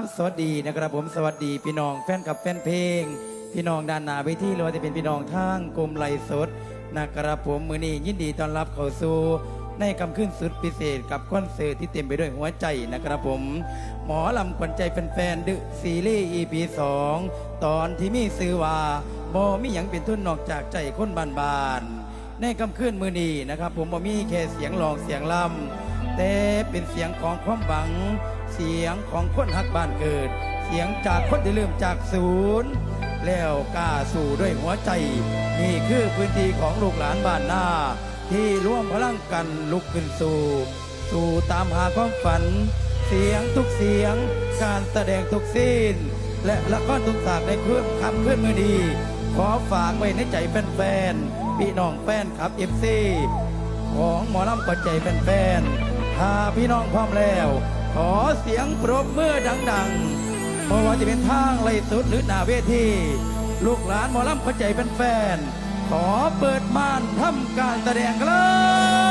บสวัสดีนะครับผมสวัสดีพี่น้องแฟนกับแฟนเพลง พี่น้องด้านหน้าเวทีหรือว่าจะเป็นพี่น้องทางกรมไลฟ์สดนะครับผมมือนี้ยินดีต้อนรับเข้าสู่ในคำขึ้นสุดพิเศษกับคอนเสิร์ตที่เต็มไปด้วยหัวใจนะครับผม หมอลำขวัญใจแฟนๆดึซีรีส์ EP 2 ตอนที่มีซื้อว่าบ่มีหยังเป็นทุนนอกจากใจคนบานๆในคำขึ้นมือนี้นะครับ ผมบ่มีแค่เสียงร้องเสียงลำแต่เป็นเสียงของความหวัง เสียงของคนหักบ้านเกิด เสียงจากคนที่เริ่มจากศูนย์ แล้วกล้าสู่ด้วยหัวใจ นี่คือพื้นที่ของลูกหลานบ้านหน้า ที่ร่วมพลังกันลุกขึ้นสู่ สู่ตามหาความฝัน เสียงทุกเสียง การแสดงทุกสิ้นและละครทุกฉากในเครื่องคำเคลื่อนมือดี ขอฝากไว้ในใจแฟนๆพี่น้องแฟนครับเอฟซีของหมอลำกวัญใจแฟนๆถ้าพี่น้องพร้อมแล้ว ขอเสียงปรบมือดังๆเพราะว่าจะเป็นทางไล่สุดหรือหน้าเวทีลูกหลานหมอลำเข้าใจแฟนๆขอเปิดม่านทำการแสดงเลย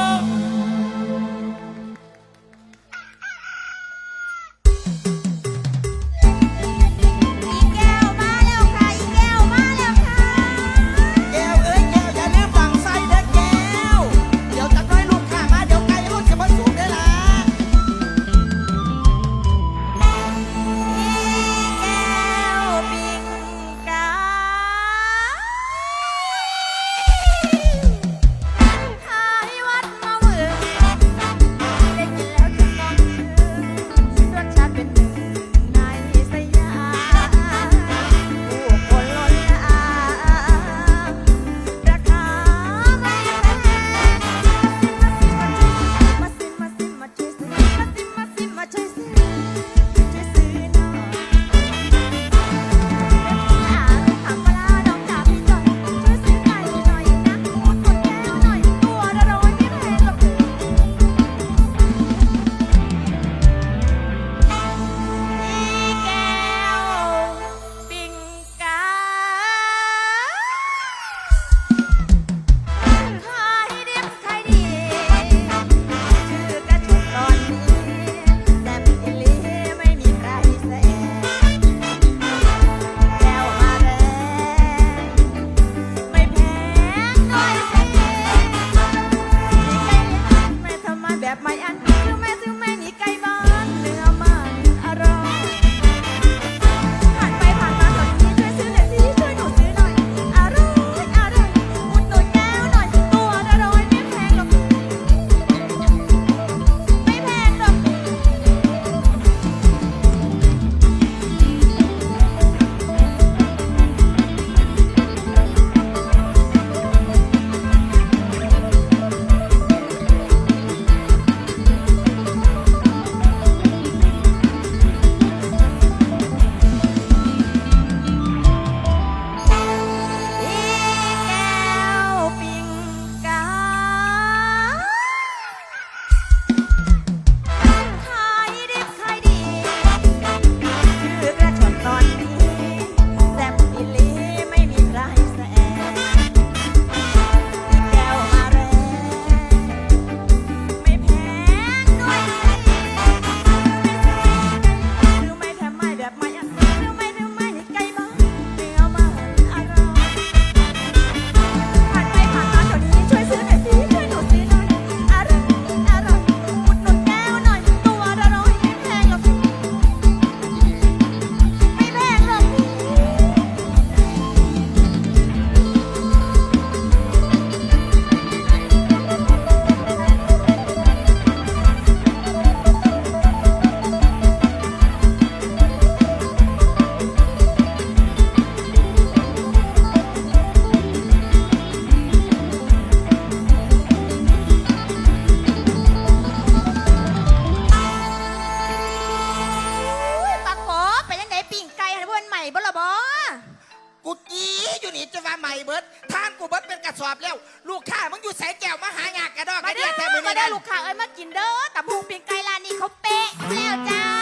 อยู่นี่จะว่าใหม่เบิดท่านกูเบิดเป็นกระสอบแล้ว ลูกข้ามึงอยู่ใส่แก้วมาหายากกระดอกกมาระเด้เดียอแท้มือมานี่เด้อนะ ลูกค้าเอ้ยมากินเด้อแต่พุงปิ่งไก่ร้านนี้เขาเป๊ะแล้วจ้า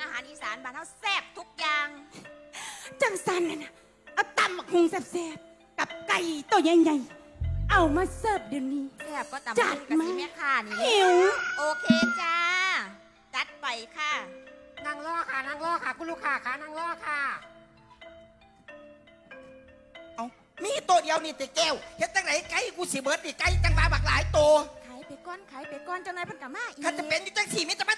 อย่างอาหารอีสานบ้านเฮาแซ่บทุกอย่าง จังสันน่ะนะเอาตำบักหุงแซ่บๆกับไก่ตัวใหญ่ๆเอามาเสิร์ฟเดี๋ยวนี้ แซ่บก็ตำจัดกะมาทิแม่ค่ะนี่หิวโอเคจ้า จัดไปค่ะ นั่งรอค่ะนั่งรอค่ะ คุณลูกค้าค่ะนั่งรอค่ะ เอามีตัวเดียวนี่แต่แก้วเฮ็ดจังไหนไก่กูสิเบิดนี่ไก่จังหวะบักหลายตัวขายไปก้อนขายไปก้อนเจ้านายเพิ่นกลับมาอีกถ้าจะเป็นอยู่จังสี่มิจะ